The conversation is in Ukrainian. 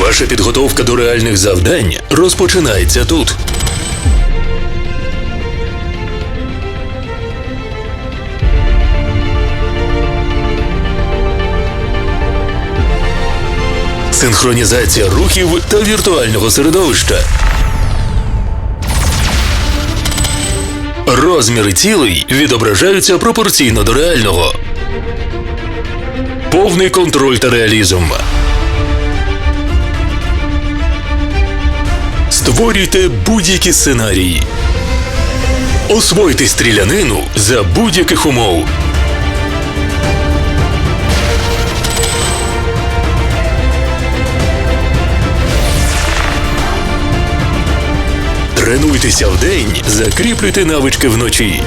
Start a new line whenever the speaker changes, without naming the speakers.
Ваша підготовка до реальних завдань розпочинається тут. Синхронізація рухів та віртуального середовища. Розміри цілей відображаються пропорційно до реального. Повний контроль та реалізм. Створюйте будь-які сценарії. Освойте стрілянину за будь-яких умов. Тренуйтеся вдень, закріплюйте навички вночі.